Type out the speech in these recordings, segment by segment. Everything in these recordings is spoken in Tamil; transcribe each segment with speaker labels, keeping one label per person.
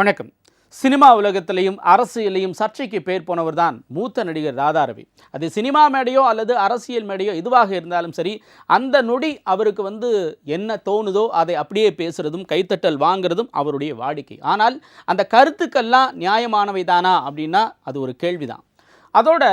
Speaker 1: வணக்கம். சினிமா உலகத்திலையும் அரசியலையும் சர்ச்சைக்கு பேர் போனவர் தான் மூத்த நடிகர் ராதாரவி. அது சினிமா மேடையோ அல்லது அரசியல் மேடையோ எதுவாக இருந்தாலும் சரி அந்த நொடி அவருக்கு வந்து என்ன தோணுதோ அதை அப்படியே பேசுறதும் கைத்தட்டல் வாங்குறதும் அவருடைய வாடிக்கை. ஆனால் அந்த கருத்துக்கெல்லாம் நியாயமானவை தானா அப்படின்னா அது ஒரு கேள்விதான். அதோட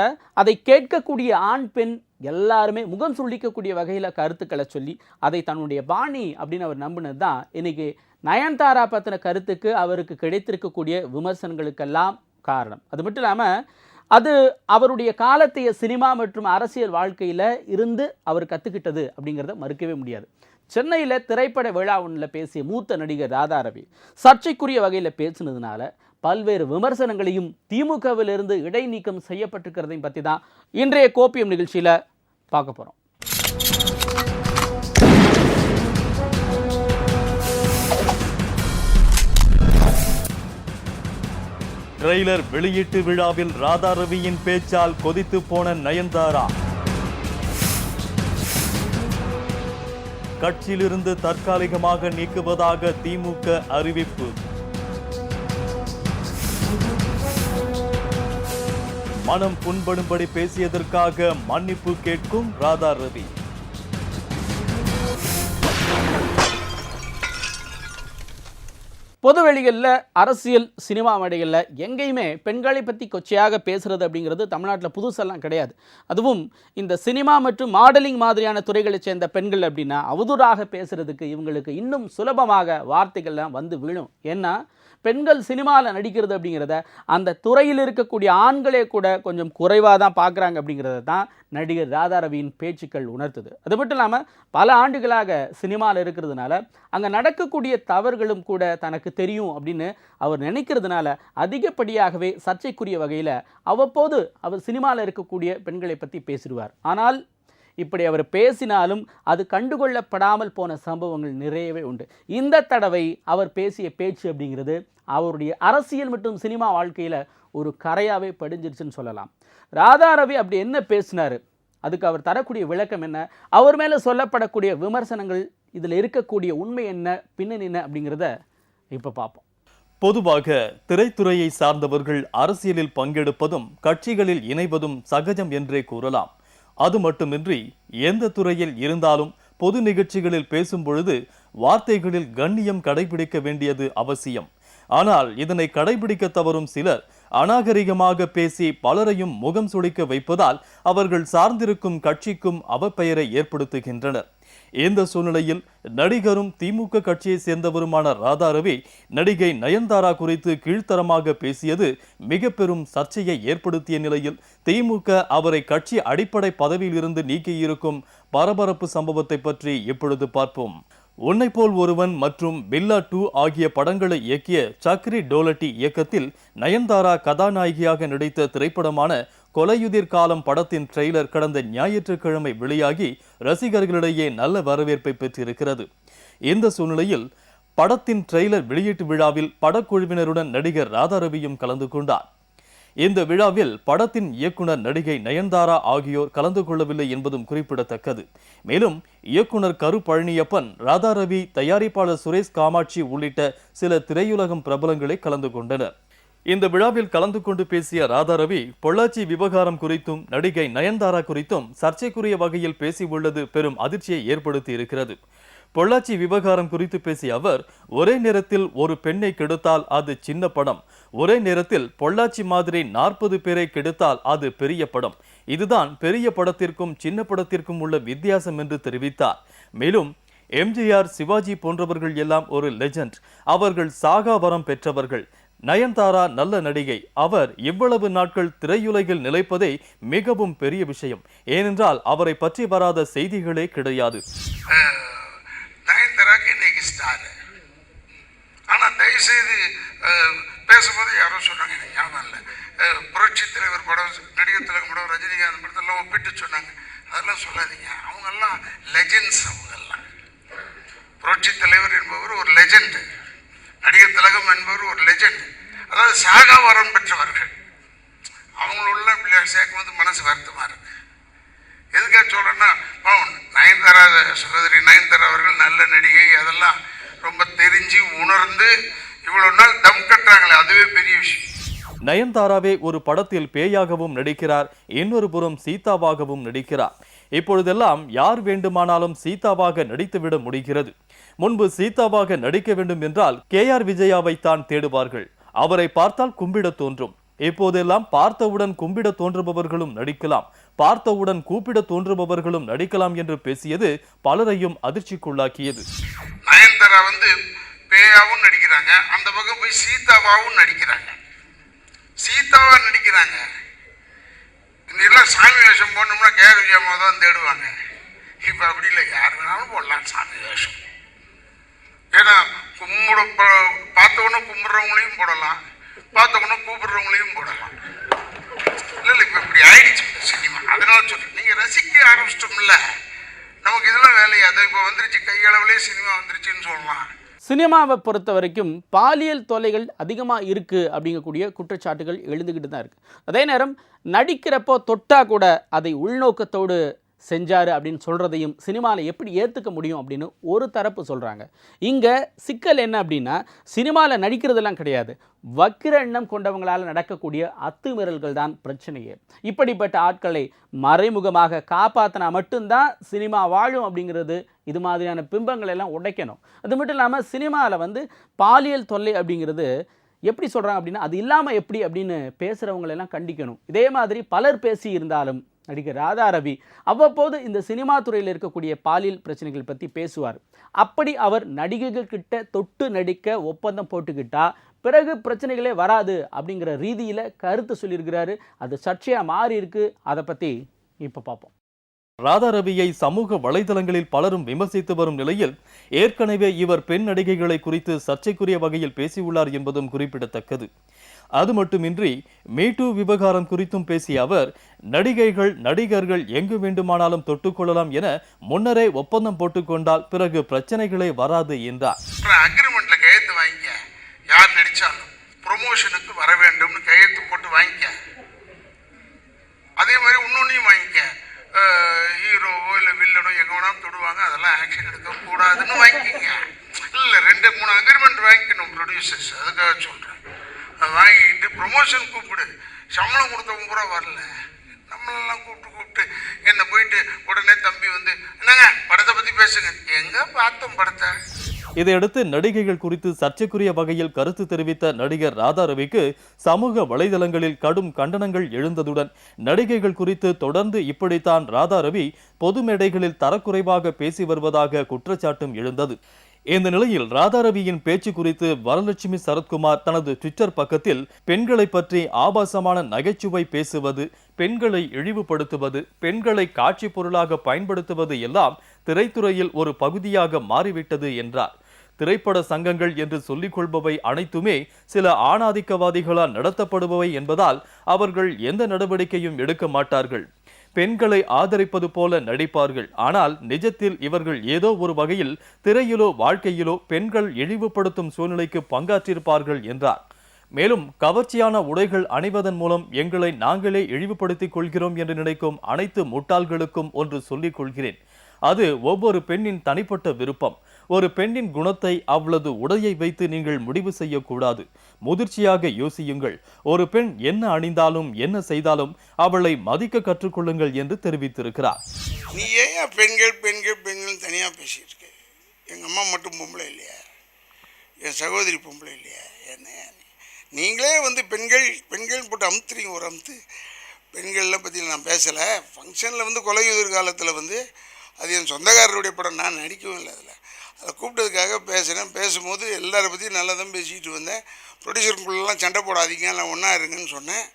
Speaker 1: அதை கேட்கக்கூடிய ஆண் பெண் எல்லாருமே முகம் சுள்ளிக்கக்கூடிய வகையில் கருத்துக்களை சொல்லி அதை தன்னுடைய பாணி அப்படின்னு அவர் நம்பினது தான் இன்றைக்கி நயன்தாரா பற்றின கருத்துக்கு அவருக்கு கிடைத்திருக்கக்கூடிய விமர்சனங்களுக்கெல்லாம் காரணம். அது மட்டும் இல்லாமல் அது அவருடைய காலத்தைய சினிமா மற்றும் அரசியல் வாழ்க்கையில் இருந்து அவர் கற்றுக்கிட்டது அப்படிங்கிறத மறுக்கவே முடியாது. சென்னையில் திரைப்பட விழா ஒன்றில் பேசிய மூத்த நடிகர் ராதாரவி சர்ச்சைக்குரிய வகையில் பேசினதுனால பல்வேறு விமர்சனங்களையும் திமுகவிலிருந்து இடைநீக்கம் செய்யப்பட்டிருக்கிறதையும் பற்றி தான் இன்றைய கோப்பியம் நிகழ்ச்சியில் பார்க்க போகிறோம்
Speaker 2: ட்ரெய்லர் வெளியீட்டு விழாவில் ராதா ரவியின் பேச்சால் கொதித்து போன நயன்தாரா. கட்சியிலிருந்து தற்காலிகமாக நீக்குவதாக திமுக அறிவிப்பு. மனம் புண்படும்படி பேசியதற்காக மன்னிப்பு கேட்கும் ராதா ரவி
Speaker 1: பொதுவெளிகளில் அரசியல் சினிமா மேடைகளில் எங்கேயுமே பெண்களை பற்றி கொச்சையாக பேசுகிறது அப்படிங்கிறது தமிழ்நாட்டில் புதுசெல்லாம் கிடையாது. அதுவும் இந்த சினிமா மற்றும் மாடலிங் மாதிரியான துறைகளைச் சேர்ந்த பெண்கள் அப்படின்னா அவதூறாக பேசுகிறதுக்கு இவங்களுக்கு இன்னும் சுலபமாக வார்த்தைகள்லாம் வந்து விழும். ஏன்னா பெண்கள் சினிமாவில் நடிக்கிறது அப்படிங்கிறத அந்த துறையில் இருக்கக்கூடிய ஆண்களே கூட கொஞ்சம் குறைவாக தான் பார்க்குறாங்க அப்படிங்கிறத தான் நடிகர் ராதாரவியின் பேச்சுக்கள் உணர்த்துது. அது மட்டும் இல்லாமல் பல ஆண்டுகளாக சினிமாவில் இருக்கிறதுனால அங்கே நடக்கக்கூடிய தவறுகளும் கூட தனக்கு தெரியும் அப்படின்னு அவர் நினைக்கிறதுனால அதிகப்படியாகவே சர்ச்சைக்குரிய வகையில் அவ்வப்போது அவர் சினிமாவில் இருக்கக்கூடிய பெண்களை பற்றி பேசிடுவார். ஆனால் இப்படி அவர் பேசினாலும் அது கண்டுகொள்ளப்படாமல் போன சம்பவங்கள் நிறையவே உண்டு. இந்த தடவை அவர் பேசிய பேச்சு அப்படிங்கிறது அவருடைய அரசியல் மற்றும் சினிமா வாழ்க்கையில் ஒரு கரையாகவே படிஞ்சிருச்சுன்னு சொல்லலாம். ராதா ரவி அப்படி என்ன பேசினார்? அதுக்கு அவர் தரக்கூடிய விளக்கம் என்ன? அவர் மேலே சொல்லப்படக்கூடிய விமர்சனங்கள் இதில் இருக்கக்கூடிய உண்மை என்ன? பின்னணி என்ன? அப்படிங்கிறத இப்போ பார்ப்போம்.
Speaker 2: பொதுவாக திரைத்துறையை சார்ந்தவர்கள் அரசியலில் பங்கெடுப்பதும் கட்சிகளில் இணைவதும் சகஜம் என்றே கூறலாம். அது மட்டுமின்றி எந்த துறையில் இருந்தாலும் பொது நிகழ்ச்சிகளில் பேசும் பொழுது வார்த்தைகளில் கண்ணியம் கடைபிடிக்க வேண்டியது அவசியம். ஆனால் இதனை கடைபிடிக்க தவறும் சிலர் அநாகரிகமாக பேசி பலரையும் முகம் சுளிக்க வைப்பதால் அவர்கள் சார்ந்திருக்கும் கட்சிக்கும் அவப்பெயரை ஏற்படுத்துகின்றனர். இந்த சூழ்நிலையில் நடிகரும் திமுக கட்சியை சேர்ந்தவருமான ராதாரவி நடிகை நயன்தாரா குறித்து கீழ்த்தரமாக பேசியது மிக பெரும் சர்ச்சையை ஏற்படுத்திய நிலையில் திமுக அவரை கட்சி அடிப்படை பதவியிலிருந்து நீக்கியிருக்கும் பரபரப்பு சம்பவத்தை பற்றி இப்பொழுது பார்ப்போம். உன்னை போல் ஒருவன் மற்றும் பில்லா டூ ஆகிய படங்களை இயக்கிய சக்ரி டோலட்டி இயக்கத்தில் நயன்தாரா கதாநாயகியாக நடித்த திரைப்படமான கொலையுதிர் காலம் படத்தின் ட்ரெய்லர் கடந்த ஞாயிற்றுக்கிழமை வெளியாகி ரசிகர்களிடையே நல்ல வரவேற்பை பெற்றிருக்கிறது. இந்த சூழ்நிலையில் படத்தின் ட்ரெய்லர் வெளியீட்டு விழாவில் படக்குழுவினருடன் நடிகர் ராதாரவியும் கலந்து கொண்டார். இந்த விழாவில் படத்தின் இயக்குனர் நடிகை நயன்தாரா ஆகியோர் கலந்து கொள்ளவில்லை என்பதும் குறிப்பிடத்தக்கது. மேலும் இயக்குனர் கரு பழனியப்பன் ராதாரவி தயாரிப்பாளர் சுரேஷ் காமாட்சி உள்ளிட்ட சில திரையுலகம் பிரபலங்களை கலந்து கொண்டனர். இந்த விழாவில் கலந்து கொண்டு பேசிய ராதாரவி பொள்ளாச்சி விவகாரம் குறித்தும் நடிகை நயன்தாரா குறித்தும் சர்ச்சைக்குரிய வகையில் பேசியுள்ளது பெரும் அதிர்ச்சியை ஏற்படுத்தி இருக்கிறது. பொள்ளாச்சி விவகாரம் குறித்து பேசிய அவர் ஒரே நேரத்தில் ஒரு பெண்ணை கெடுத்தால் அது சின்ன படம். ஒரே நேரத்தில் பொள்ளாச்சி மாதிரி நாற்பது பேரை கெடுத்தால் அது பெரிய படம். இதுதான் பெரிய படத்திற்கும் சின்ன படத்திற்கும் உள்ள வித்தியாசம் என்று தெரிவித்தார். மேலும் எம்ஜிஆர் சிவாஜி போன்றவர்கள் எல்லாம் ஒரு லெஜண்ட். அவர்கள் சாகா வரம் பெற்றவர்கள். நயன்தாரா நல்ல நடிகை. அவர் இவ்வளவு நாட்கள் திரையுலகில் நிலைப்பதே மிகவும் பெரிய விஷயம். ஏனென்றால் அவரை பற்றி வராத செய்திகளே கிடையாது.
Speaker 3: ஆனால் தயவுசெய்து பேசும்போது யாரோ சொன்னாங்க எனக்கு ஞாபகம் இல்லை. புரட்சி தலைவர் படம் நடிகர் தலைவர் படம் ரஜினிகாந்த் படத்தெல்லாம் ஒப்பிட்டு சொன்னாங்க. அதெல்லாம் சொல்லாதீங்க. அவங்கெல்லாம் லெஜெண்ட்ஸ் அவங்கெல்லாம். புரட்சி தலைவர் என்பவர் ஒரு லெஜெண்ட் நடிகர் திலகம் என்பவர் ஒரு லெஜெண்ட் அதாவது சாகா வரம் பெற்றவர்கள். அவங்களுள்ள பிள்ளையார் சேர்க்கும்போது மனசு வருத்தமாக இருக்கு. எதுக்காக சொல்கிறேன்னா பாவம் நயன்தாரா சகோதரி நயன்தாரா அவர்கள் நல்ல நடிகை அதெல்லாம் ரொம்ப தெரிஞ்சு உணர்ந்து இவ்வளவு நாள் தம் கட்டுறாங்களே அதுவே பெரிய விஷயம்.
Speaker 2: நயன்தாராவே ஒரு படத்தில் பேயாகவும் நடிக்கிறார் இன்னொரு புறம் சீதாவாகவும் நடிக்கிறார். இப்பொழுதெல்லாம் யார் வேண்டுமானாலும் சீதாவாக நடித்துவிட முடிகிறது. முன்பு சீதாவாக நடிக்க வேண்டும் என்றால் கே ஆர் விஜயாவை தான் தேடுவார்கள். அவரை பார்த்தால் கும்பிட தோன்றும். இப்போதெல்லாம் பார்த்தவுடன் கும்பிட தோன்றுபவர்களும் நடிக்கலாம். பார்த்தவுடன் கூப்பிட தோன்றுபவர்களும் நடிக்கலாம் என்று பேசியது பலரையும் அதிர்ச்சிக்குள்ளாக்கியது.
Speaker 3: நயன்தாரா வந்து பேயாவும் நடிக்கிறாங்க. அந்த பக்கம் போய் சீதாவாவும் நடிக்கிறாங்க. சீதாவா நடிக்கிறாங்க. எல்லாம் சாமி வேஷம் போடணும்னா கேர் விஜயமா தான் தேடுவாங்க. இப்போ அப்படி இல்லை. யார் வேணாலும் போடலாம். சாமி வேஷம். ஏன்னா கும்பிட ப- கும்பிட்றவங்களையும் போடலாம். பார்த்தவனும் கூப்பிடுறவங்களையும் போடலாம். இல்லை இல்லை இப்போ இப்படி ஆயிடுச்சு சினிமா. அதனால சொல்கிறேன் நீங்கள் ரசிக்க ஆரம்பிச்சிட்டோம்ல. நமக்கு இதெல்லாம் வேலையா? அது இப்போ வந்துருச்சு. கையளவுலேயே சினிமா வந்துருச்சுன்னு சொல்லலாம்.
Speaker 1: சினிமாவை பொறுத்த வரைக்கும் பாலியல் தொலைகள் அதிகமாக இருக்குது அப்படிங்கக்கூடிய குற்றச்சாட்டுகள் எழுந்துக்கிட்டு தான் இருக்குது அதே நேரம் நடிக்கிறப்போ தொட்டா கூட அதை உள்நோக்கத்தோடு செஞ்சாரு அப்படின்னு சொல்கிறதையும் சினிமாவில் எப்படி ஏற்றுக்க முடியும் அப்படின்னு ஒரு தரப்பு சொல்கிறாங்க இங்கே சிக்கல் என்ன அப்படின்னா சினிமாவில் நடிக்கிறதெல்லாம் கிடையாது. வக்கிர எண்ணம் கொண்டவங்களால் நடக்கக்கூடிய அத்துமீறல்கள் தான் பிரச்சனையே. இப்படிப்பட்ட ஆட்களை மறைமுகமாக காப்பாற்றினா மட்டும்தான் சினிமா வாழும் அப்படிங்கிறது இது மாதிரியான பிம்பங்களை எல்லாம் உடைக்கணும். அது மட்டும் இல்லாமல் சினிமாவில் வந்து பாலியல் தொல்லை அப்படிங்கிறது எப்படி சொல்கிறாங்க அப்படின்னா அது இல்லாமல் எப்படி அப்படின்னு பேசுகிறவங்களெல்லாம் கண்டிக்கணும். இதே மாதிரி பலர் பேசி இருந்தாலும் நடிகர் ராதா ரவி அவ்வப்போது இந்த சினிமா துறையில் இருக்கக்கூடிய பாலியல் பிரச்சனைகள் பற்றி பேசுவார். அப்படி அவர் நடிகைகள் கிட்ட தொட்டு நடிக்க ஒப்பந்தம் போட்டுக்கிட்டா பிறகு பிரச்சனைகளே வராது அப்படிங்கிற ரீதியில் கருத்து சொல்லியிருக்கிறாரு. அது சர்ச்சையாக மாறி இருக்கு. அதை பற்றி இப்போ பார்ப்போம்
Speaker 2: ராதா ரவியை சமூக வலைதளங்களில் பலரும் விமர்சித்து வரும் நிலையில் ஏற்கனவே இவர் பெண் நடிகைகளை குறித்து சர்ச்சைக்குரிய வகையில் பேசியுள்ளார் என்பதும் குறிப்பிடத்தக்கது. அது மட்டுமின்றி மீட்டு விவகாரம் குறித்தும் பேசிய அவர் நடிகைகள் நடிகர்கள் எங்கு வேண்டுமானாலும் தொட்டுக்கொள்ளலாம் என முன்னரே ஒப்பந்தம் போட்டுக்கொண்டால் பிறகு பிரச்சனைகளே வராது என்றார்.
Speaker 3: அக்ரிமெண்ட்ல கையெழுத்து வாங்கிக்க. யார் நடிச்சாலும் ப்ரொமோஷனுக்கு வர வேண்டும்னு கையெழுத்து போட்டு வாங்கிக்க. அதே மாதிரி இன்னொன்னையும் வாங்கிக்க. ஹீரோவோ இல்லை வில்லனோ எங்க வேணாலும் தொடுவாங்க. அதெல்லாம் ஆக்ஷன் எடுக்க கூடாதுன்னு வாங்கிக்கங்க. இல்லை ரெண்டு மூணு அக்ரிமெண்ட் வாங்கிக்கணும் ப்ரொடியூசர்ஸ் அதுக்காக சொல்கிறேன் அதை வாங்கிக்கிட்டு ப்ரொமோஷன் கூப்பிடு. சம்பளம் கொடுத்தவங்க கூட வரல. நம்மளெல்லாம் கூப்பிட்டு கூப்பிட்டு என்ன போயிட்டு உடனே தம்பி வந்து என்னங்க படத்தை பற்றி பேசுங்க. எங்கே பார்த்தோம் படத்தை?
Speaker 2: இதையடுத்து நடிகைகள் குறித்து சர்ச்சைக்குரிய வகையில் கருத்து தெரிவித்த நடிகர் ராதா ரவிக்கு சமூக வலைதளங்களில் கடும் கண்டனங்கள் எழுந்ததுடன் நடிகைகள் குறித்து தொடர்ந்து இப்படித்தான் ராதா ரவி பொது மேடைகளில் தரக்குறைவாக பேசி வருவதாக குற்றச்சாட்டும் எழுந்தது. இந்த நிலையில் ராதாரவியின் பேச்சு குறித்து வரலட்சுமி சரத்குமார் தனது ட்விட்டர் பக்கத்தில் பெண்களை பற்றி ஆபாசமான நகைச்சுவை பேசுவது பெண்களை இழிவுபடுத்துவது பெண்களை காட்சி பொருளாக பயன்படுத்துவது எல்லாம் திரைத்துறையில் ஒரு பகுதியாக மாறிவிட்டது என்றார். திரைப்பட சங்கங்கள் என்று சொல்லிக் கொள்பவை அனைத்துமே சில ஆணாதிக்கவாதிகளால் நடத்தப்படுபவை என்பதால் அவர்கள் எந்த நடவடிக்கையும் எடுக்க மாட்டார்கள். பெண்களை ஆதரிப்பது போல நடிப்பார்கள். ஆனால் நிஜத்தில் இவர்கள் ஏதோ ஒரு வகையில் திரையிலோ வாழ்க்கையிலோ பெண்கள் இழிவுபடுத்தும் சூழ்நிலைக்கு பங்காற்றியிருப்பார்கள் என்றார். மேலும் கவர்ச்சியான உடைகள் அணிவதன் மூலம் எங்களை நாங்களே இழிவுபடுத்திக் கொள்கிறோம் என்று நினைக்கும் அனைத்து முட்டாள்களுக்கும் ஒன்று சொல்லிக் கொள்கிறேன். அது ஒவ்வொரு பெண்ணின் தனிப்பட்ட விருப்பம். ஒரு பெண்ணின் குணத்தை அவளது உடையை வைத்து நீங்கள் முடிவு செய்யக்கூடாது. முதிர்ச்சியாக யோசியுங்கள். ஒரு பெண் என்ன அணிந்தாலும் என்ன செய்தாலும் அவளை மதிக்க கற்றுக்கொள்ளுங்கள் என்று தெரிவித்திருக்கிறார்.
Speaker 3: நீ ஏன் பெண்கள் பெண்கள் பெண்கள் தனியாக பேசிட்டு எங்கள் அம்மா மட்டும் பொம்பளை இல்லையா? என் சகோதரி பொம்பளை இல்லையா? என்ன? நீங்களே வந்து பெண்கள் பெண்கள் போட்டு அமுத்துறீங்க ஒரு அமுத்து. பெண்கள்லாம் பற்றி நான் பேசலை. ஃபங்க்ஷனில் வந்து கொலையுதிர் காலத்தில் வந்து அது என் சொந்தக்காரருடைய படம் நான் நடிக்கவும் இல்லை அதில். அதை கூப்பிட்டதுக்காக பேசுகிறேன் பேசும்போது எல்லாரை பற்றியும் நல்லா தான் பேசிக்கிட்டு வந்தேன் ப்ரொடியூசருக்குள்ளெல்லாம் சண்டை போடாதீங்க எல்லாம் ஒன்றா இருங்கன்னு சொன்னேன்.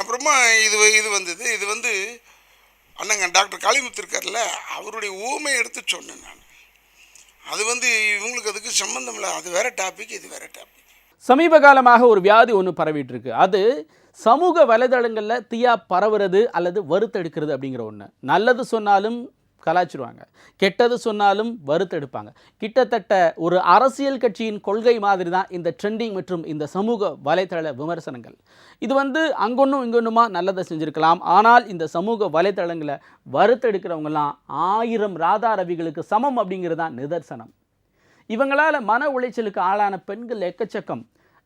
Speaker 3: அப்புறமா இது இது வந்தது. இது வந்து அண்ணங்க டாக்டர் காளிமுத்து இருக்கார்ல அவருடைய ஊமை எடுத்து சொன்னேன் நான். அது வந்து இவங்களுக்கு அதுக்கு சம்மந்தம் இல்லை. அது வேற டாபிக் இது வேற டாபிக்
Speaker 1: சமீப காலமாக ஒரு வியாதி ஒன்று பரவிட்டு இருக்கு அது சமூக வலைதளங்களில் தீயா பரவுறது அல்லது வறுத்தெடுக்கிறது அப்படிங்கிற ஒன்று நல்லது சொன்னாலும் கலாச்சிடுவாங்க கெட்டது சொன்னாலும் வறுத்தெடுப்பாங்க. கிட்டத்தட்ட ஒரு அரசியல் கட்சியின் கொள்கை மாதிரி தான் இந்த ட்ரெண்டிங் மற்றும் இந்த சமூக வலைத்தள விமர்சனங்கள். இது வந்து அங்கொன்னும் இங்கொன்னுமா நல்லதை செஞ்சுருக்கலாம். ஆனால் இந்த சமூக வலைத்தளங்களை வறுத்தெடுக்கிறவங்கலாம் ஆயிரம் ராதா ரவிகளுக்கு சமம் அப்படிங்கிறது தான் நிதர்சனம். இவங்களால் மன உளைச்சலுக்கு ஆளான பெண்கள் எக்கச்சக்கம்.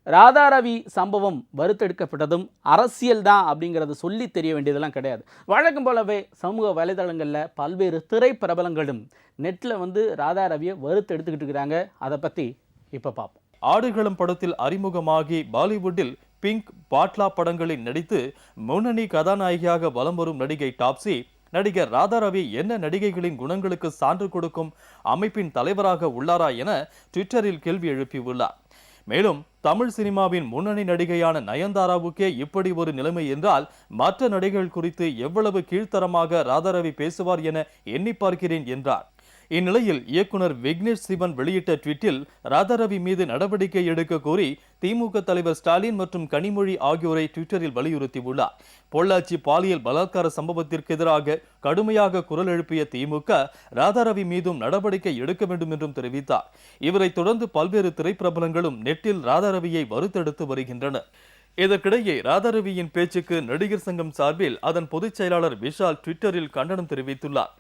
Speaker 1: ராதாரவி சம்பவம் வறுத்தெடுக்கப்பட்டதும் அரசியல் தான் அப்படிங்கிறத சொல்லி தெரிய வேண்டியதெல்லாம் கிடையாது. வழக்கம் போலவே சமூக வலைதளங்களில் பல்வேறு திரைப்பிரபலங்களும் நெட்டில் வந்து ராதாரவியை வறுத்து எடுத்துக்கிட்டு இருக்கிறாங்க. அதை பற்றி இப்போ பார்ப்போம்
Speaker 2: ஆடுகளம் படத்தில் அறிமுகமாகி பாலிவுட்டில் பிங்க் பாட்லா படங்களில் நடித்து முன்னணி கதாநாயகியாக வலம் வரும் நடிகை டாப்ஸி நடிகர் ராதாரவி என்ன நடிகைகளின் குணங்களுக்கு சான்று கொடுக்கும் அமைப்பின் தலைவராக உள்ளாரா என ட்விட்டரில் கேள்வி எழுப்பியுள்ளார். மேலும் தமிழ் சினிமாவின் முன்னணி நடிகையான நயன்தாராவுக்கே இப்படி ஒரு நிலைமை என்றால் மற்ற நடிகைகள் குறித்து எவ்வளவு கீழ்த்தரமாக ராதாரவி பேசுவார் என எண்ணி பார்க்கிறேன் என்றார். இந்நிலையில் இயக்குனர் விக்னேஷ் சிவன் வெளியிட்ட ட்விட்டில் ராதாரவி மீது நடவடிக்கை எடுக்க கோரி திமுக தலைவர் ஸ்டாலின் மற்றும் கனிமொழி ஆகியோரை ட்விட்டரில் வலியுறுத்தியுள்ளார். பொள்ளாச்சி பாலியல் பலாத்கார சம்பவத்திற்கு எதிராக கடுமையாக குரல் எழுப்பிய திமுக ராதாரவி மீதும் நடவடிக்கை எடுக்க வேண்டும் என்றும் தெரிவித்தார். இவரை தொடர்ந்து பல்வேறு திரைப்பிரபலங்களும் நெட்டில் ராதாரவியை வறுத்தெடுத்து வருகின்றனர் இதற்கிடையே ராதாரவியின் பேச்சுக்கு நடிகர் சங்கம் சார்பில் அதன் பொதுச் செயலாளர் விஷால் ட்விட்டரில் கண்டனம் தெரிவித்துள்ளார்.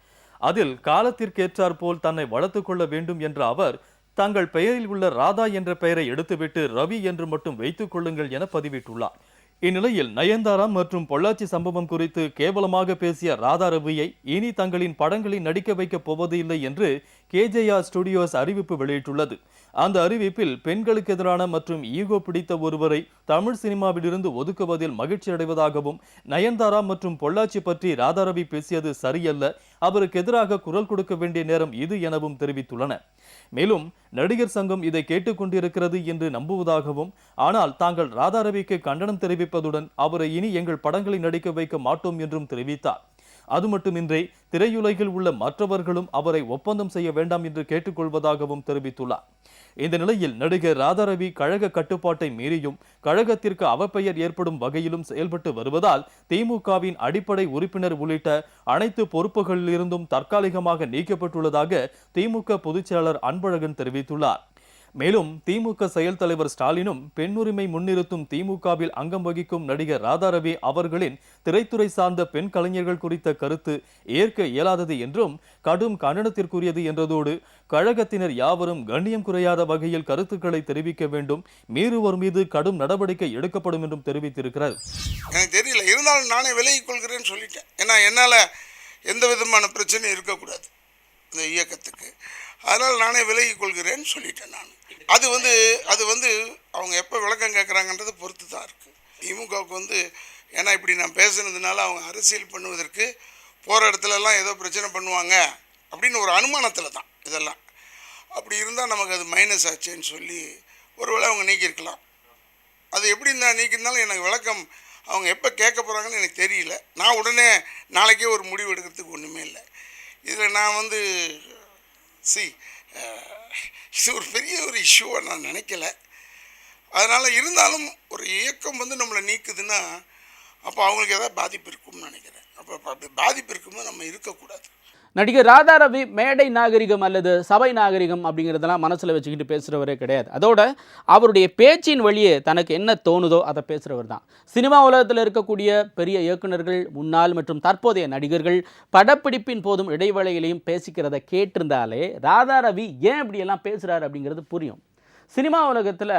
Speaker 2: அதில் காலத்திற்கேற்றார் போல் தன்னை வளர்த்து கொள்ள வேண்டும் என்ற அவர் தங்கள் பெயரில் உள்ள ராதா என்ற பெயரை எடுத்துவிட்டு ரவி என்று மட்டும் வைத்துக் கொள்ளுங்கள் என பதிவிட்டுள்ளார். இந்நிலையில் நயன்தாரா மற்றும் பொள்ளாச்சி சம்பவம் குறித்து கேவலமாக பேசிய ராதா ரவியை இனி தங்களின் படங்களில் நடிக்க வைக்கப் போவது இல்லை என்று கேஜேஆர் ஸ்டுடியோஸ் அறிவிப்பு வெளியிட்டுள்ளது. அந்த அறிவிப்பில் பெண்களுக்கு எதிரான மற்றும் ஈகோ பிடித்த ஒருவரை தமிழ் சினிமாவிலிருந்து ஒதுக்குவதில் மகிழ்ச்சி அடைவதாகவும் நயன்தாரா மற்றும் பொள்ளாச்சி பற்றி ராதாரவி பேசியது சரியல்ல அவருக்கு எதிராக குரல் கொடுக்க வேண்டிய நேரம் இது எனவும் தெரிவித்துள்ளன. மேலும் நடிகர் சங்கம் இதை கேட்டுக்கொண்டிருக்கிறது என்று நம்புவதாகவும் ஆனால் தாங்கள் ராதாரவிக்கு கண்டனம் தெரிவிப்பதுடன் அவரை இனி எங்கள் படங்களில் நடிக்க வைக்க மாட்டோம் என்றும் தெரிவித்தார். அது மட்டுமின்றி திரையுலகில் உள்ள மற்றவர்களும் அவரை ஒப்பந்தம் செய்ய வேண்டாம் என்று கேட்டுக்கொள்வதாகவும் தெரிவித்துள்ளார். இந்த நிலையில் நடிகர் ராதாரவி கழக கட்டுப்பாட்டை மீறியும் கழகத்திற்கு அவப்பெயர் ஏற்படும் வகையிலும் செயல்பட்டு வருவதால் திமுகவின் அடிப்படை உறுப்பினர் உள்ளிட்ட அனைத்து பொறுப்புகளிலிருந்தும் தற்காலிகமாக நீக்கப்பட்டுள்ளதாக திமுக பொதுச்செயலர் அன்பழகன் தெரிவித்துள்ளார். மேலும் திமுக செயல் தலைவர் ஸ்டாலினும் பெண்ணுரிமை முன்னிறுத்தும் திமுகவில் அங்கம் வகிக்கும் நடிகர் ராதாரவி அவர்களின் திரைத்துறை சார்ந்த பெண் கலைஞர்கள் குறித்த கருத்து ஏற்க இயலாதது என்றும் கடும் கண்டனத்திற்குரியது என்றதோடு கழகத்தினர் யாவரும் கண்ணியம் குறையாத வகையில் கருத்துக்களை தெரிவிக்க வேண்டும் மீறுவோர் மீது கடும் நடவடிக்கை எடுக்கப்படும் என்றும் தெரிவித்திருக்கிறார்.
Speaker 3: எனக்கு தெரியல. இருந்தாலும் நானே விலகிக் கொள்கிறேன்னு சொல்லிட்டேன். ஏன்னா என்னால் எந்த விதமான பிரச்சனையும் இருக்கக்கூடாது. இந்த இயக்கத்துக்கு. அதனால் நானே விலகி கொள்கிறேன்னு சொல்லிட்டேன் நான். அது வந்து அது வந்து அவங்க எப்போ விளக்கம் கேட்குறாங்கன்றதை பொறுத்து தான் இருக்குது திமுகவுக்கு வந்து ஏன்னா இப்படி நான் பேசுனதுனால அவங்க அரசியல் பண்ணுவதற்கு போகிற இடத்துலலாம் ஏதோ பிரச்சனை பண்ணுவாங்க அப்படின்னு ஒரு அனுமானத்தில் தான் இதெல்லாம். அப்படி இருந்தால் நமக்கு அது மைனஸ் ஆச்சுன்னு சொல்லி ஒருவேளை அவங்க நீக்கியிருக்கலாம். அது எப்படி இருந்தால் நீக்கியிருந்தாலும் எனக்கு விளக்கம் அவங்க எப்போ கேட்க போகிறாங்கன்னு எனக்கு தெரியல. நான் உடனே நாளைக்கே ஒரு முடிவு எடுக்கிறதுக்கு ஒன்றுமே இல்லை. இதில் நான் வந்து சி இது ஒரு பெரிய ஒரு இஷ்யூவாக நான் நினைக்கல. அதனால் இருந்தாலும் ஒரு இயக்கம் வந்து நம்மளை நீக்குதுன்னா அப்போ அவங்களுக்கு ஏதாவது பாதிப்பு இருக்கும்னு நினைக்கிறேன். அப்போ அப்படி பாதிப்பு இருக்கும்போது நம்ம இருக்கக்கூடாது.
Speaker 1: நடிகர் ராதாரவி மேடை நாகரிகம் அல்லது சபை நாகரிகம் அப்படிங்கிறதெல்லாம் மனசில் வச்சுக்கிட்டு பேசுகிறவரே கிடையாது. அதோட அவருடைய பேச்சின் வழியே தனக்கு என்ன தோணுதோ அதை பேசுகிறவர் தான். சினிமா உலகத்தில் இருக்கக்கூடிய பெரிய இயக்குனர்கள் முன்னாள் மற்றும் தற்போதைய நடிகர்கள் படப்பிடிப்பின் போதும் இடைவேளையிலையும் பேசிக்கிறத கேட்டிருந்தாலே ராதா ரவி ஏன் இப்படியெல்லாம் பேசுகிறாரு அப்படிங்கிறது புரியும். சினிமா உலகத்தில்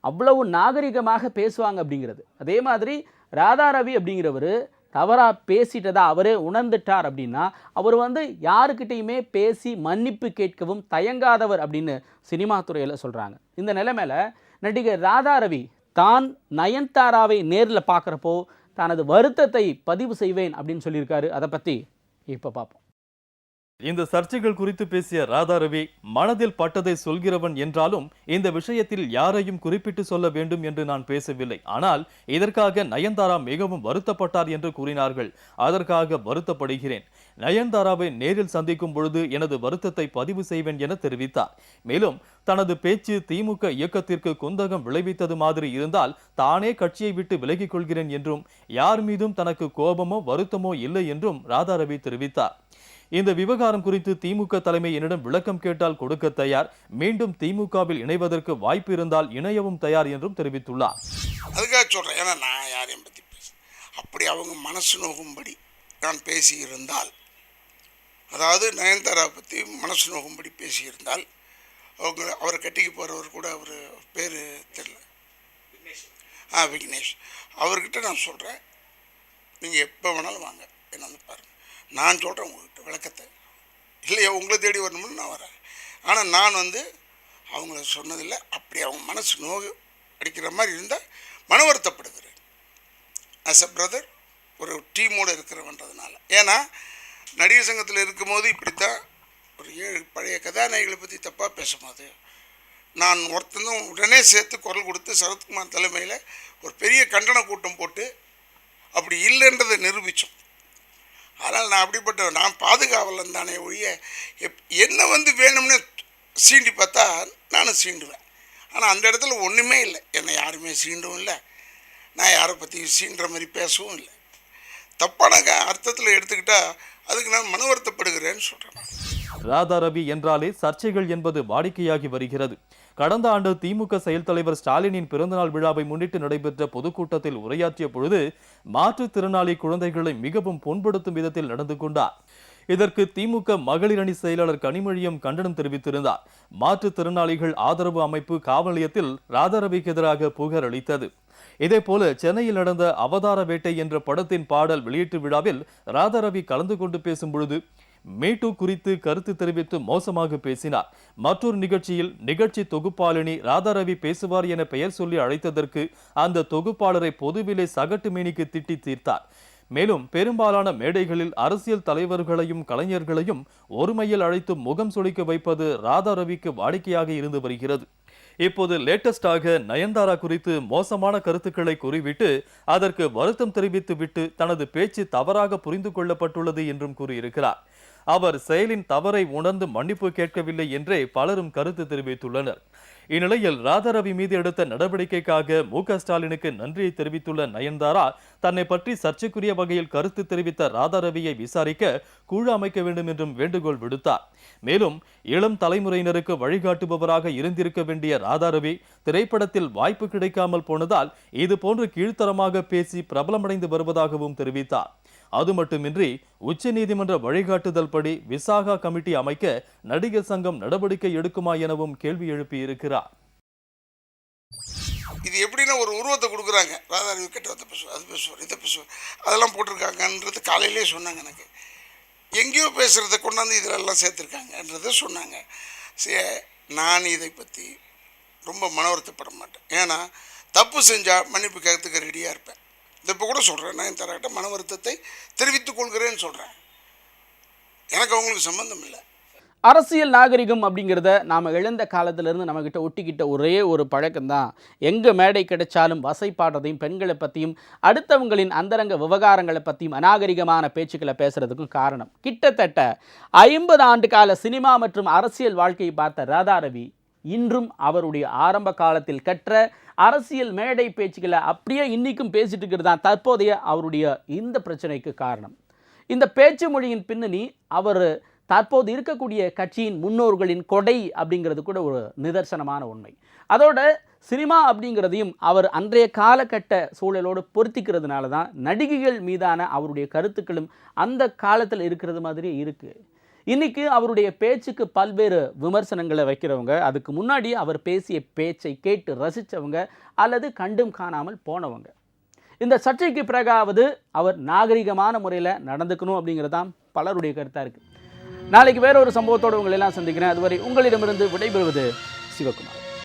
Speaker 1: அவ்வளவு நாகரிகமாக பேசுவாங்க அப்படிங்கிறது. அதே மாதிரி ராதா ரவி அப்படிங்கிறவர் தவறாக பேசிட்டதா அவரே உணர்ந்துட்டார் அப்படின்னா அவர் வந்து யாருக்கிட்டையுமே பேசி மன்னிப்பு கேட்கவும் தயங்காதவர் அப்படின்னு சினிமா துறையில் சொல்கிறாங்க இந்த நிலைமையில் நடிகர் ராதா ரவி தான் நயன்தாராவை நேரில் பார்க்குறப்போ தனது வருத்தத்தை பதிவு செய்வேன் அப்படின்னு சொல்லியிருக்காரு. அதை பற்றி இப்போ பார்ப்போம்.
Speaker 2: இந்த சர்ச்சைகள் குறித்து பேசிய ராதாரவி மனதில் பட்டதை சொல்கிறவன் என்றாலும் இந்த விஷயத்தில் யாரையும் குறிப்பிட்டு சொல்ல வேண்டும் என்று நான் பேசவில்லை. ஆனால் இதற்காக நயன்தாரா மிகவும் வருத்தப்பட்டார் என்று கூறினார்கள். அதற்காக வருத்தப்படுகிறேன். நயன்தாராவை நேரில் சந்திக்கும் பொழுது எனது வருத்தத்தை பதிவு செய்வேன் என தெரிவித்தார். மேலும் தனது பேச்சு திமுக இயக்கத்திற்கு குந்தகம் விளைவித்தது மாதிரி இருந்தால் தானே கட்சியை விட்டு விலகிக் கொள்கிறேன் என்றும் யார் மீதும் தனக்கு கோபமோ வருத்தமோ இல்லை என்றும் ராதாரவி தெரிவித்தார். இந்த விவகாரம் குறித்து திமுக தலைமை என்னிடம் விளக்கம் கேட்டால் கொடுக்க தயார். மீண்டும் திமுகவில் இணைவதற்கு வாய்ப்பு இருந்தால் இணையவும் தயார் என்றும் தெரிவித்துள்ளார்.
Speaker 3: அதுக்காக சொல்கிறேன் ஏன்னா நான் யாரையும் பற்றி பேச அப்படி அவங்க மனசு நோகும்படி நான் பேசியிருந்தால் அதாவது நயன்தாரா பற்றி மனசு நோகும்படி பேசியிருந்தால் அவங்க அவரை கட்டிக்க போகிறவர் கூட அவர் பேர் தெரியல. ஆ விக்னேஷ். அவர்கிட்ட நான் சொல்கிறேன் நீங்கள் எப்போ வேணாலும் வாங்க. என்ன வந்து பாருங்கள் நான் சொல்கிறேன் உங்கள்கிட்ட விளக்கத்தை. இல்லையா உங்களை தேடி வரணும்னு நான் வரேன். ஆனால் நான் வந்து அவங்கள சொன்னதில்லை அப்படி அவங்க மனசு நோய் அடிக்கிற மாதிரி இருந்தால் மன வருத்தப்படுகிறேன். அஸ் அ பிரதர் ஒரு டீமோடு இருக்கிறவன்றதுனால. ஏன்னா நடிகர் சங்கத்தில் இருக்கும்போது இப்படித்தான் ஒரு ஏழு பழைய கதாநாயகிகளை பற்றி தப்பாக பேசும்போது நான் ஒருத்தனும் உடனே சேர்த்து குரல் கொடுத்து சரத்குமார் தலைமையில் ஒரு பெரிய கண்டன கூட்டம் போட்டு அப்படி இல்லைன்றதை நிரூபித்தோம் ஆனால் நான் அப்படிப்பட்ட நான் பாதுகாவலன் தானே ஒழிய எப் என்ன வந்து வேணும்னு சீண்டி பார்த்தா நானும் சீண்டுவேன். ஆனால் அந்த இடத்துல ஒன்றுமே இல்லை. என்னை யாருமே சீண்டவும் இல்லை. நான் யாரை பற்றியும் சீண்டுற மாதிரி பேசவும் இல்லை. தப்பான அர்த்தத்தில் எடுத்துக்கிட்டால் அதுக்கு நான் மன வருத்தப்படுகிறேன்னு சொல்கிறேன் நான்
Speaker 2: ராதா ரவி என்றாலே சர்ச்சைகள் என்பது வாடிக்கையாகி வருகிறது. கடந்த ஆண்டு திமுக செயல் தலைவர் ஸ்டாலினின் பிறந்தநாள் விழாவை முன்னிட்டு நடைபெற்ற பொதுக்கூட்டத்தில் உரையாற்றிய பொழுது மாற்றுத்திறனாளி குழந்தைகளை மிகவும் புண்படுத்தும் விதத்தில் நடந்து கொண்டார். இதற்கு திமுக மகளிர் அணி செயலாளர் கனிமொழியும் கண்டனம் தெரிவித்திருந்தார். மாற்றுத்திறனாளிகள் ஆதரவு அமைப்பு காவல் நிலையத்தில் ராதாரவிக்கு எதிராக புகார் அளித்தது. இதேபோல சென்னையில் நடந்த அவதார வேட்டை என்ற படத்தின் பாடல் வெளியீட்டு விழாவில் ராதாரவி கலந்து கொண்டு பேசும் பொழுது மீட்டு குறித்து கருத்து தெரிவித்து மோசமாக பேசினார். மற்றொரு நிகழ்ச்சியில் நிகழ்ச்சி தொகுப்பாளினி ராதாரவி பேசுவார் என பெயர் சொல்லி அழைத்ததற்கு அந்த தொகுப்பாளரை பொதுவிலே சகட்டு மேனிக்கு திட்டி தீர்த்தார். மேலும் பெரும்பாலான மேடைகளில் அரசியல் தலைவர்களையும் கலைஞர்களையும் ஒருமையில் அழைத்து முகம் சுளிக்க வைப்பது ராதாரவிக்கு வாடிக்கையாக இருந்து வருகிறது. இப்போது லேட்டஸ்டாக நயன்தாரா குறித்து மோசமான கருத்துக்களை கூறிவிட்டு அதற்கு வருத்தம் தெரிவித்துவிட்டு தனது பேச்சு தவறாக புரிந்து கொள்ளப்பட்டுள்ளது என்றும் கூறியிருக்கிறார். அவர் செயலின் தவறை உணர்ந்து மன்னிப்பு கேட்கவில்லை என்றே பலரும் கருத்து தெரிவித்துள்ளனர். இந்நிலையில் ராதாரவி மீது எடுத்த நடவடிக்கைக்காக மு ஸ்டாலினுக்கு நன்றியை தெரிவித்துள்ள நயன்தாரா தன்னை பற்றி சர்ச்சைக்குரிய வகையில் கருத்து தெரிவித்த ராதாரவியை விசாரிக்க குழு அமைக்க வேண்டும் என்றும் வேண்டுகோள் விடுத்தார். மேலும் இளம் தலைமுறையினருக்கு வழிகாட்டுபவராக இருந்திருக்க வேண்டிய ராதாரவி திரைப்படத்தில் வாய்ப்பு கிடைக்காமல் போனதால் இது போன்று கீழ்த்தரமாக பேசி பிரபலமடைந்து வருவதாகவும் தெரிவித்தார். அது மட்டுமின்றி உச்சநீதிமன்ற வழிகாட்டுதல் படி விசாகா கமிட்டி அமைக்க நடிகர் சங்கம் நடவடிக்கை எடுக்குமா எனவும் கேள்வி எழுப்பியிருக்கிறார்.
Speaker 3: இது எப்படின்னா ஒரு உருவத்தை கொடுக்குறாங்க. ராதாரவி கெட்டவத்தை பேசுவார் அது பேசுவார் இதை பேசுவார். அதெல்லாம் போட்டிருக்காங்கன்றது காலையிலே சொன்னாங்க எனக்கு. எங்கேயோ பேசுகிறத கொண்டாந்து இதில் எல்லாம் சொன்னாங்க. சரி நான் இதை பற்றி ரொம்ப மன வருத்தப்பட மாட்டேன். ஏன்னா தப்பு செஞ்சால் மன்னிப்பு கேட்கறதுக்கு ரெடியாக இருப்பேன். இப்போ கூட சொல்கிறேன் நான் தரகிட்ட மன வருத்தத்தை தெரிவித்துக் கொள்கிறேன்னு சொல்கிறேன் எனக்கு அவங்களுக்கு சம்மந்தம் இல்லை.
Speaker 1: அரசியல் நாகரிகம் அப்படிங்கிறத நாம் இழந்த காலத்திலேருந்து நம்மக்கிட்ட ஒட்டிக்கிட்ட ஒரே ஒரு பழக்கம்தான். எங்கே மேடை கிடைச்சாலும் வசைப்பாடுறதையும் பெண்களை பற்றியும் அடுத்தவங்களின் அந்தரங்க விவகாரங்களை பற்றியும் அநாகரிகமான பேச்சுக்களை பேசுகிறதுக்கும் காரணம். கிட்டத்தட்ட ஐம்பது ஆண்டு கால சினிமா மற்றும் அரசியல் வாழ்க்கையை பார்த்த ராதாரவி இன்றும் அவருடைய ஆரம்ப காலத்தில் கற்ற அரசியல் மேடை பேச்சுக்களை அப்படியே இன்றைக்கும் பேசிட்டு இருக்கிறது தான் தற்போதைய அவருடைய இந்த பிரச்சனைக்கு காரணம். இந்த பேச்சு மொழியின் பின்னணி அவர் தற்போது இருக்கக்கூடிய கட்சியின் முன்னோர்களின் கொடை அப்படிங்கிறது கூட ஒரு நிதர்சனமான உண்மை. அதோட சினிமா அப்படிங்கிறதையும் அவர் அன்றைய காலகட்ட சூழலோடு பொருத்திக்கிறதுனால தான் நடிகைகள் மீதான அவருடைய கருத்துக்களும் அந்த காலத்தில் இருக்கிறது மாதிரியே இருக்குது இன்னைக்கு அவருடைய பேச்சுக்கு பல்வேறு விமர்சனங்களை வைக்கிறவங்க அதுக்கு முன்னாடி அவர் பேசிய பேச்சை கேட்டு ரசித்தவங்க அல்லது கண்டும் காணாமல் போனவங்க. இந்த சர்ச்சைக்கு பிறகாவது அவர் நாகரிகமான முறையில் நடந்துக்கணும் அப்படிங்கிறது தான் பலருடைய கருத்தாக இருக்குது நாளைக்கு வேற ஒரு சம்பவத்தோடு உங்களை எல்லாம் சந்திக்கிறேன். அதுவரை உங்களிடமிருந்து விடைபெறுவது சிவகுமார்.